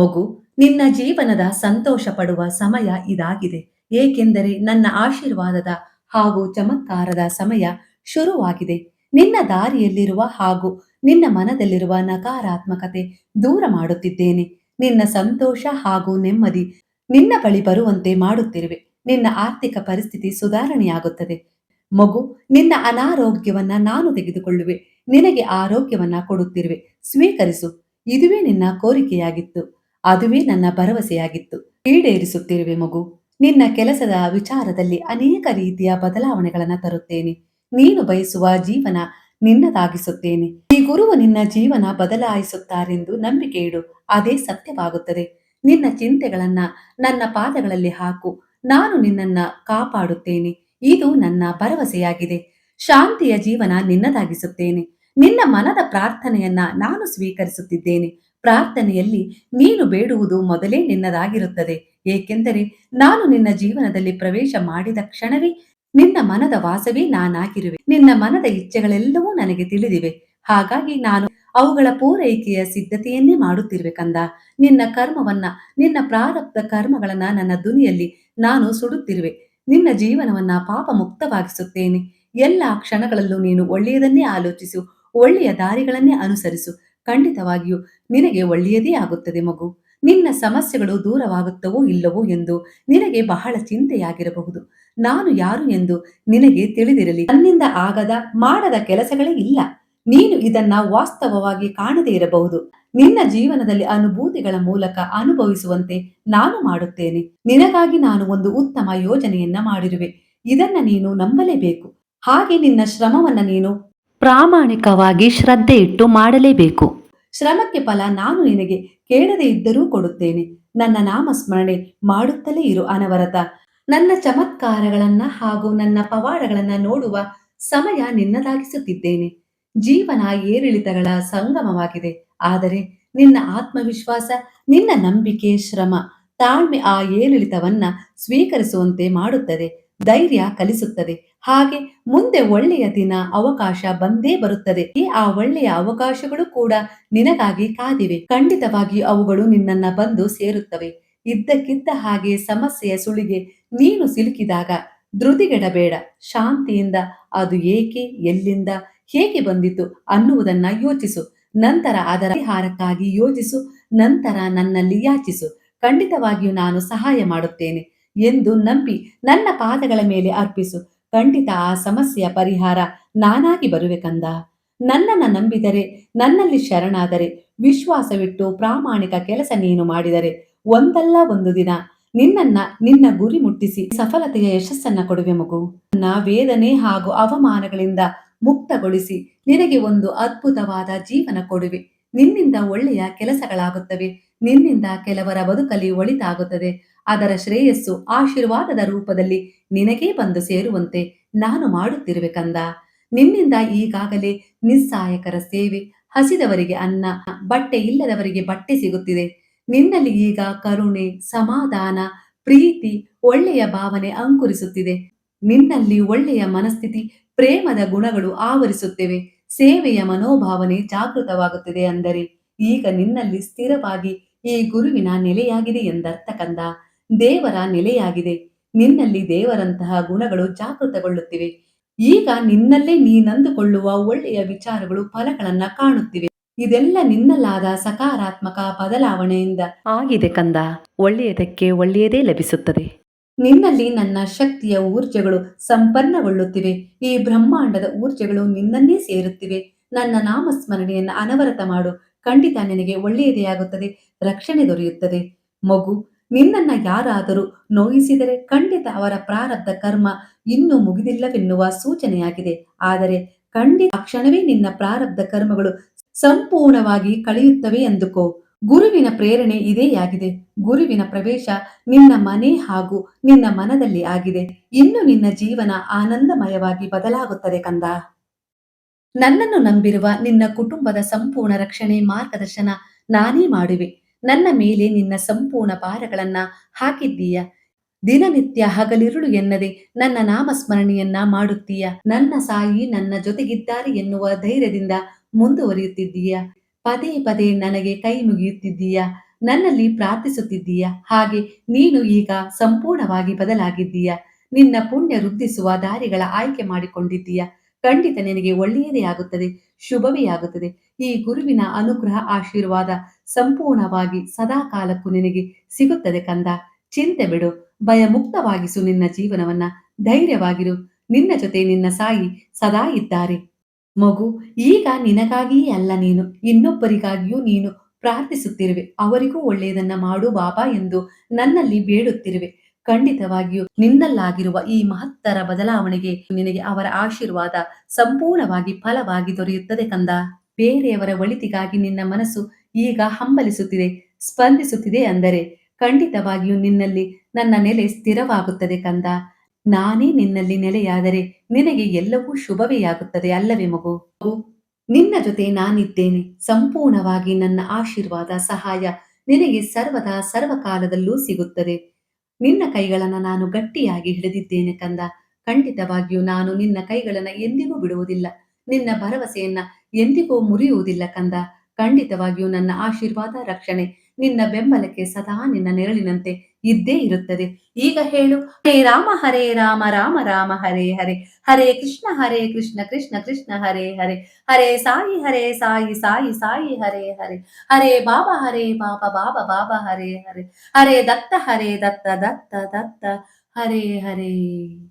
ಮಗು, ನಿನ್ನ ಜೀವನದ ಸಂತೋಷ ಪಡುವ ಸಮಯ ಇದಾಗಿದೆ. ಏಕೆಂದರೆ ನನ್ನ ಆಶೀರ್ವಾದದ ಹಾಗೂ ಚಮತ್ಕಾರದ ಸಮಯ ಶುರುವಾಗಿದೆ. ನಿನ್ನ ದಾರಿಯಲ್ಲಿರುವ ಹಾಗೂ ನಿನ್ನ ಮನದಲ್ಲಿರುವ ನಕಾರಾತ್ಮಕತೆ ದೂರ ಮಾಡುತ್ತಿದ್ದೇನೆ. ನಿನ್ನ ಸಂತೋಷ ಹಾಗೂ ನೆಮ್ಮದಿ ನಿನ್ನ ಬಳಿ ಬರುವಂತೆ ಮಾಡುತ್ತಿರುವೆ. ನಿನ್ನ ಆರ್ಥಿಕ ಪರಿಸ್ಥಿತಿ ಸುಧಾರಣೆಯಾಗುತ್ತದೆ. ಮಗು, ನಿನ್ನ ಅನಾರೋಗ್ಯವನ್ನ ನಾನು ತೆಗೆದುಕೊಳ್ಳುವೆ. ನಿನಗೆ ಆರೋಗ್ಯವನ್ನ ಕೊಡುತ್ತಿರುವೆ. ಸ್ವೀಕರಿಸು. ಇದುವೇ ನಿನ್ನ ಕೋರಿಕೆಯಾಗಿತ್ತು. ಅದುವೇ ನನ್ನ ಭರವಸೆಯಾಗಿತ್ತು. ಈಡೇರಿಸುತ್ತಿರುವೆ ಮಗು. ನಿನ್ನ ಕೆಲಸದ ವಿಚಾರದಲ್ಲಿ ಅನೇಕ ರೀತಿಯ ಬದಲಾವಣೆಗಳನ್ನು ತರುತ್ತೇನೆ. ನೀನು ಬಯಸುವ ಜೀವನ ನಿನ್ನದಾಗಿಸುತ್ತೇನೆ. ಈ ಗುರುವು ನಿನ್ನ ಜೀವನ ಬದಲಾಯಿಸುತ್ತಾರೆಂದು ನಂಬಿಕೆ ಇಡು. ಅದೇ ಸತ್ಯವಾಗುತ್ತದೆ. ನಿನ್ನ ಚಿಂತೆಗಳನ್ನ ನನ್ನ ಪಾದಗಳಲ್ಲಿ ಹಾಕು. ನಾನು ನಿನ್ನನ್ನ ಕಾಪಾಡುತ್ತೇನೆ. ಇದು ನನ್ನ ಭರವಸೆಯಾಗಿದೆ. ಶಾಂತಿಯ ಜೀವನ ನಿನ್ನದಾಗಿಸುತ್ತೇನೆ. ನಿನ್ನ ಮನದ ಪ್ರಾರ್ಥನೆಯನ್ನ ನಾನು ಸ್ವೀಕರಿಸುತ್ತಿದ್ದೇನೆ. ಪ್ರಾರ್ಥನೆಯಲ್ಲಿ ನೀನು ಬೇಡುವುದು ಮೊದಲೇ ನಿನ್ನದಾಗಿರುತ್ತದೆ. ಏಕೆಂದರೆ ನಾನು ನಿನ್ನ ಜೀವನದಲ್ಲಿ ಪ್ರವೇಶ ಮಾಡಿದ ಕ್ಷಣವೇ ನಿನ್ನ ಮನದ ವಾಸವೇ ನಾನಾಗಿರುವೆ. ನಿನ್ನ ಮನದ ಇಚ್ಛೆಗಳೆಲ್ಲವೂ ನನಗೆ ತಿಳಿದಿವೆ. ಹಾಗಾಗಿ ನಾನು ಅವುಗಳ ಪೂರೈಕೆಯ ಸಿದ್ಧತೆಯನ್ನೇ ಮಾಡುತ್ತಿರುವೆ ಕಂದ. ನಿನ್ನ ಕರ್ಮವನ್ನ, ನಿನ್ನ ಪ್ರಾರಬ್ಧ ಕರ್ಮಗಳನ್ನ ನನ್ನ ದುನಿಯಲ್ಲಿ ನಾನು ಸುಡುತ್ತಿರುವೆ. ನಿನ್ನ ಜೀವನವನ್ನ ಪಾಪ ಮುಕ್ತವಾಗಿಸುತ್ತೇನೆ ಎಲ್ಲ ಕ್ಷಣಗಳಲ್ಲೂ ನೀನು ಒಳ್ಳೆಯದನ್ನೇ ಆಲೋಚಿಸು, ಒಳ್ಳೆಯ ದಾರಿಗಳನ್ನೇ ಅನುಸರಿಸು. ಖಂಡಿತವಾಗಿಯೂ ನಿನಗೆ ಒಳ್ಳೆಯದೇ ಆಗುತ್ತದೆ ಮಗು. ನಿನ್ನ ಸಮಸ್ಯೆಗಳು ದೂರವಾಗುತ್ತವೋ ಇಲ್ಲವೋ ಎಂದು ನಿನಗೆ ಬಹಳ ಚಿಂತೆಯಾಗಿರಬಹುದು. ನಾನು ಯಾರು ಎಂದು ನಿನಗೆ ತಿಳಿದಿರಲಿ. ನನ್ನಿಂದ ಆಗದ, ಮಾಡದ ಕೆಲಸಗಳೇ ಇಲ್ಲ. ನೀನು ಇದನ್ನ ವಾಸ್ತವವಾಗಿ ಕಾಣದೇ ಇರಬಹುದು. ನಿನ್ನ ಜೀವನದಲ್ಲಿ ಅನುಭೂತಿಗಳ ಮೂಲಕ ಅನುಭವಿಸುವಂತೆ ನಾನು ಮಾಡುತ್ತೇನೆ. ನಿನಗಾಗಿ ನಾನು ಒಂದು ಉತ್ತಮ ಯೋಜನೆಯನ್ನ ಮಾಡಿರುವೆ. ಇದನ್ನ ನೀನು ನಂಬಲೇಬೇಕು. ಹಾಗೆ ನಿನ್ನ ಶ್ರಮವನ್ನ ನೀನು ಪ್ರಾಮಾಣಿಕವಾಗಿ ಶ್ರದ್ಧೆ ಇಟ್ಟು ಮಾಡಲೇಬೇಕು. ಶ್ರಮಕ್ಕೆ ಫಲ ನಾನು ನಿನಗೆ ಕೇಳದೇ ಇದ್ದರೂ ಕೊಡುತ್ತೇನೆ. ನನ್ನ ನಾಮಸ್ಮರಣೆ ಮಾಡುತ್ತಲೇ ಇರು ಅನವರತ. ನನ್ನ ಚಮತ್ಕಾರಗಳನ್ನ ಹಾಗೂ ನನ್ನ ಪವಾಡಗಳನ್ನ ನೋಡುವ ಸಮಯ ನಿನ್ನದಾಗಿಸುತ್ತಿದ್ದೇನೆ. ಜೀವನ ಏರಿಳಿತಗಳ ಸಂಗಮವಾಗಿದೆ. ಆದರೆ ನಿನ್ನ ಆತ್ಮವಿಶ್ವಾಸ, ನಿನ್ನ ನಂಬಿಕೆ ಶ್ರಮ ತಾಳ್ಮೆ ಆ ಏರಿಳಿತವನ್ನ ಸ್ವೀಕರಿಸುವಂತೆ ಮಾಡುತ್ತದೆ. ಧೈರ್ಯ ಕಲಿಸುತ್ತದೆ. ಹಾಗೆ ಮುಂದೆ ಒಳ್ಳೆಯ ದಿನ ಅವಕಾಶ ಬಂದೇ ಬರುತ್ತದೆ. ಈ ಆ ಒಳ್ಳೆಯ ಅವಕಾಶಗಳು ಕೂಡ ನಿನಗಾಗಿ ಕಾದಿವೆ. ಖಂಡಿತವಾಗಿ ಅವುಗಳು ನಿನ್ನನ್ನ ಬಂದು ಸೇರುತ್ತವೆ. ಇದ್ದಕ್ಕಿದ್ದ ಹಾಗೆ ಸಮಸ್ಯೆಯ ಸುಳಿಗೆ ನೀನು ಸಿಲುಕಿದಾಗ ಧೃತಿಗೆಡಬೇಡ. ಶಾಂತಿಯಿಂದ ಅದು ಏಕೆ, ಎಲ್ಲಿಂದ, ಹೇಗೆ ಬಂದಿತು ಅನ್ನುವುದನ್ನ ಯೋಚಿಸು. ನಂತರ ಅದರ ಪರಿಹಾರಕ್ಕಾಗಿ ಯೋಚಿಸು ನಂತರ ನನ್ನಲ್ಲಿ ಯಾಚಿಸು. ಖಂಡಿತವಾಗಿಯೂ ನಾನು ಸಹಾಯ ಮಾಡುತ್ತೇನೆ. ಎಂದು ನಂಬಿ ನನ್ನ ಪಾದಗಳ ಮೇಲೆ ಅರ್ಪಿಸು. ಖಂಡಿತ ಆ ಸಮಸ್ಯೆಯ ಪರಿಹಾರ ನಾನಾಗಿ ಬರುವೆ ಕಂದ. ನನ್ನನ್ನು ನಂಬಿದರೆ, ನನ್ನಲ್ಲಿ ಶರಣಾದರೆ, ವಿಶ್ವಾಸವಿಟ್ಟು ಪ್ರಾಮಾಣಿಕ ಕೆಲಸ ನೀನು ಮಾಡಿದರೆ ಒಂದಲ್ಲ ಒಂದು ದಿನ ನಿನ್ನನ್ನ ನಿನ್ನ ಗುರಿ ಮುಟ್ಟಿಸಿ ಸಫಲತೆಯ ಯಶಸ್ಸನ್ನ ಕೊಡುವೆ ಮಗು. ನನ್ನ ವೇದನೆ ಹಾಗೂ ಅವಮಾನಗಳಿಂದ ಮುಕ್ತಗೊಳಿಸಿ ನಿನಗೆ ಒಂದು ಅದ್ಭುತವಾದ ಜೀವನ ಕೊಡುವೆ. ನಿನ್ನಿಂದ ಒಳ್ಳೆಯ ಕೆಲಸಗಳಾಗುತ್ತವೆ. ನಿನ್ನಿಂದ ಕೆಲವರ ಬದುಕಲಿ ಒಳಿತಾಗುತ್ತದೆ. ಅದರ ಶ್ರೇಯಸ್ಸು ಆಶೀರ್ವಾದದ ರೂಪದಲ್ಲಿ ನಿನಗೇ ಬಂದು ಸೇರುವಂತೆ ನಾನು ಮಾಡುತ್ತಿರುವೆ ಕಂದ ನಿನ್ನಿಂದ ಈಗಾಗಲೇ ನಿಸ್ಸಾಯಕರ ಸೇವೆ, ಹಸಿದವರಿಗೆ ಅನ್ನ, ಬಟ್ಟೆ ಇಲ್ಲದವರಿಗೆ ಬಟ್ಟೆ ಸಿಗುತ್ತಿದೆ. ನಿನ್ನಲ್ಲಿ ಈಗ ಕರುಣೆ, ಸಮಾಧಾನ, ಪ್ರೀತಿ, ಒಳ್ಳೆಯ ಭಾವನೆ ಅಂಕುರಿಸುತ್ತಿದೆ. ನಿನ್ನಲ್ಲಿ ಒಳ್ಳೆಯ ಮನಸ್ಥಿತಿ, ಪ್ರೇಮದ ಗುಣಗಳು ಆವರಿಸುತ್ತಿವೆ. ಸೇವೆಯ ಮನೋಭಾವನೆ ಜಾಗೃತವಾಗುತ್ತಿದೆ ಅಂದರೆ, ಈಗ ನಿನ್ನಲ್ಲಿ ಸ್ಥಿರವಾಗಿ ಈ ಗುರುವಿನ ನೆಲೆಯಾಗಿದೆ ಎಂದರ್ಥ ಕಂದ ದೇವರ ನೆಲೆಯಾಗಿದೆ. ನಿನ್ನಲ್ಲಿ ದೇವರಂತಹ ಗುಣಗಳು ಜಾಗೃತಗೊಳ್ಳುತ್ತಿವೆ. ಈಗ ನಿನ್ನಲ್ಲೇ ನೀನಂದುಕೊಳ್ಳುವ ಒಳ್ಳೆಯ ವಿಚಾರಗಳು ಫಲಗಳನ್ನ ಕಾಣುತ್ತಿವೆ. ಇದೆಲ್ಲ ನಿನ್ನಲ್ಲಾದ ಸಕಾರಾತ್ಮಕ ಬದಲಾವಣೆಯಿಂದ. ಆಗಿದೆ ಕಂದ. ಒಳ್ಳೆಯದಕ್ಕೆ ಒಳ್ಳೆಯದೇ ಲಭಿಸುತ್ತದೆ. ನಿನ್ನಲ್ಲಿ ನನ್ನ ಶಕ್ತಿಯ ಊರ್ಜೆಗಳು ಸಂಪನ್ನಗೊಳ್ಳುತ್ತಿವೆ. ಈ ಬ್ರಹ್ಮಾಂಡದ ಊರ್ಜೆಗಳು ನಿನ್ನನ್ನೇ ಸೇರುತ್ತಿವೆ. ನನ್ನ ನಾಮಸ್ಮರಣೆಯನ್ನು ಅನವರತ ಮಾಡು. ಖಂಡಿತ ನಿನಗೆ ಒಳ್ಳೆಯದೇ ಆಗುತ್ತದೆ. ರಕ್ಷಣೆ ದೊರೆಯುತ್ತದೆ. ಮಗು ನಿನ್ನನ್ನ ಯಾರಾದರೂ ನೋಯಿಸಿದರೆ ಖಂಡಿತ ಅವರ ಪ್ರಾರಬ್ಧ ಕರ್ಮ ಇನ್ನೂ ಮುಗಿದಿಲ್ಲವೆನ್ನುವ ಸೂಚನೆಯಾಗಿದೆ. ಆದರೆ ಖಂಡಿತ ಕ್ಷಣವೇ ನಿನ್ನ ಪ್ರಾರಬ್ಧ ಕರ್ಮಗಳು ಸಂಪೂರ್ಣವಾಗಿ ಕಳೆಯುತ್ತವೆ ಎಂದುಕೋ ಗುರುವಿನ ಪ್ರೇರಣೆ ಇದೇ ಆಗಿದೆ ಗುರುವಿನ ಪ್ರವೇಶ ನಿನ್ನ ಮನೆ ಹಾಗೂ ನಿನ್ನ ಮನದಲ್ಲಿ ಆಗಿದೆ. ಇನ್ನು ನಿನ್ನ ಜೀವನ ಆನಂದಮಯವಾಗಿ ಬದಲಾಗುತ್ತದೆ ಕಂದ. ನನ್ನನ್ನು ನಂಬಿರುವ ನಿನ್ನ ಕುಟುಂಬದ ಸಂಪೂರ್ಣ ರಕ್ಷಣೆ ಮಾರ್ಗದರ್ಶನ ನಾನೇ ಮಾಡುವೆ. ನನ್ನ ಮೇಲೆ ನಿನ್ನ ಸಂಪೂರ್ಣ ಭಾರಗಳನ್ನ ಹಾಕಿದ್ದೀಯ? ದಿನನಿತ್ಯ ಹಗಲಿರುಳು ಎನ್ನದೆ ನನ್ನ ನಾಮಸ್ಮರಣೆಯನ್ನ ಮಾಡುತ್ತೀಯ? ನನ್ನ ಸಾಯಿ ನನ್ನ ಜೊತೆಗಿದ್ದಾರೆ ಎನ್ನುವ ಧೈರ್ಯದಿಂದ ಮುಂದುವರಿಯುತ್ತಿದ್ದೀಯ? ಪದೇ ಪದೇ ನನಗೆ ಕೈ ಮುಗಿಯುತ್ತಿದ್ದೀಯ? ನನ್ನಲ್ಲಿ ಪ್ರಾರ್ಥಿಸುತ್ತಿದ್ದೀಯ? ಹಾಗೆ ನೀನು ಈಗ ಸಂಪೂರ್ಣವಾಗಿ ಬದಲಾಗಿದ್ದೀಯ? ನಿನ್ನ ಪುಣ್ಯ ವೃದ್ಧಿಸುವ ದಾರಿಗಳ ಆಯ್ಕೆ ಮಾಡಿಕೊಂಡಿದ್ದೀಯ? ಖಂಡಿತ ನಿನಗೆ ಒಳ್ಳೆಯದೇ ಆಗುತ್ತದೆ, ಶುಭವೇ ಆಗುತ್ತದೆ. ಈ ಗುರುವಿನ ಅನುಗ್ರಹ, ಆಶೀರ್ವಾದ ಸಂಪೂರ್ಣವಾಗಿ ಸದಾ ಕಾಲಕ್ಕೂ ನಿನಗೆ ಸಿಗುತ್ತದೆ ಕಂದ. ಚಿಂತೆ ಬಿಡು ಭಯ ಮುಕ್ತವಾಗಿಸು ನಿನ್ನ ಜೀವನವನ್ನ. ಧೈರ್ಯವಾಗಿರು, ನಿನ್ನ ಜೊತೆ ನಿನ್ನ ಸಾಯಿ ಸದಾ ಇದ್ದಾರೆ. ಮಗು, ಈಗ ನಿನಗಾಗಿಯೇ ಅಲ್ಲ ನೀನು, ಇನ್ನೊಬ್ಬರಿಗಾಗಿಯೂ ನೀನು ಪ್ರಾರ್ಥಿಸುತ್ತಿರುವೆ. ಅವರಿಗೂ ಒಳ್ಳೆಯದನ್ನ ಮಾಡು ಬಾಬಾ ಎಂದು ನನ್ನಲ್ಲಿ ಬೇಡುತ್ತಿರುವೆ. ಖಂಡಿತವಾಗಿಯೂ ನಿನ್ನಲ್ಲಾಗಿರುವ ಈ ಮಹತ್ತರ ಬದಲಾವಣೆಗೆ ನಿನಗೆ ಅವರ ಆಶೀರ್ವಾದ ಸಂಪೂರ್ಣವಾಗಿ ಫಲವಾಗಿ ದೊರೆಯುತ್ತದೆ ಕಂದ. ಬೇರೆಯವರ ಒಳಿತಿಗಾಗಿ ನಿನ್ನ ಮನಸ್ಸು ಈಗ ಹಂಬಲಿಸುತ್ತಿದೆ, ಸ್ಪಂದಿಸುತ್ತಿದೆ ಅಂದರೆ ಖಂಡಿತವಾಗಿಯೂ ನಿನ್ನಲ್ಲಿ ನನ್ನ ನೆಲೆ ಸ್ಥಿರವಾಗುತ್ತದೆ ಕಂದ. ನಾನೇ ನಿನ್ನಲ್ಲಿ ನೆಲೆಯಾದರೆ ನಿನಗೆ ಎಲ್ಲವೂ ಶುಭವೇ ಆಗುತ್ತದೆ ಅಲ್ಲವೇ ಮಗು? ನಿನ್ನ ಜೊತೆ ನಾನಿದ್ದೇನೆ. ಸಂಪೂರ್ಣವಾಗಿ ನನ್ನ ಆಶೀರ್ವಾದ, ಸಹಾಯ ನಿನಗೆ ಸರ್ವದಾ ಸರ್ವಕಾಲದಲ್ಲೂ ಸಿಗುತ್ತದೆ. ನಿನ್ನ ಕೈಗಳನ್ನು ನಾನು ಗಟ್ಟಿಯಾಗಿ ಹಿಡಿದಿದ್ದೇನೆ ಕಂದ. ಖಂಡಿತವಾಗಿಯೂ ನಾನು ನಿನ್ನ ಕೈಗಳನ್ನು ಎಂದಿಗೂ ಬಿಡುವುದಿಲ್ಲ. ನಿನ್ನ ಭರವಸೆಯನ್ನ ಎಂದಿಗೂ ಮುರಿಯುವುದಿಲ್ಲ ಕಂದ. ಖಂಡಿತವಾಗಿಯೂ ನನ್ನ ಆಶೀರ್ವಾದ, ರಕ್ಷಣೆ ನಿನ್ನ ಬೆಂಬಲಕ್ಕೆ ಸದಾ ನಿನ್ನ ನೆರಳಿನಂತೆ. ಇದ್ದೇ ಇರುತ್ತದೆ. ಈಗ ಹೇಳು. ಹೇ ರಾಮ, ಹರೇ ರಾಮ ರಾಮ ರಾಮ, ಹರೇ ಹರೇ. ಹರೇ ಕೃಷ್ಣ ಹರೇ ಕೃಷ್ಣ ಕೃಷ್ಣ ಕೃಷ್ಣ, ಹರೇ ಹರೇ. ಹರೇ ಸಾಯಿ ಹರೇ ಸಾಯಿ ಸಾಯಿ ಸಾಯಿ, ಹರೇ ಹರೇ. ಹರೇ ಬಾಬಾ ಹರೇ ಬಾಬಾ ಬಾಬಾ ಬಾಬಾ, ಹರೇ ಹರೇ. ಹರೇ ದತ್ತ ಹರೇ ದತ್ತ ದತ್ತ ದತ್ತ, ಹರೇ ಹರೇ.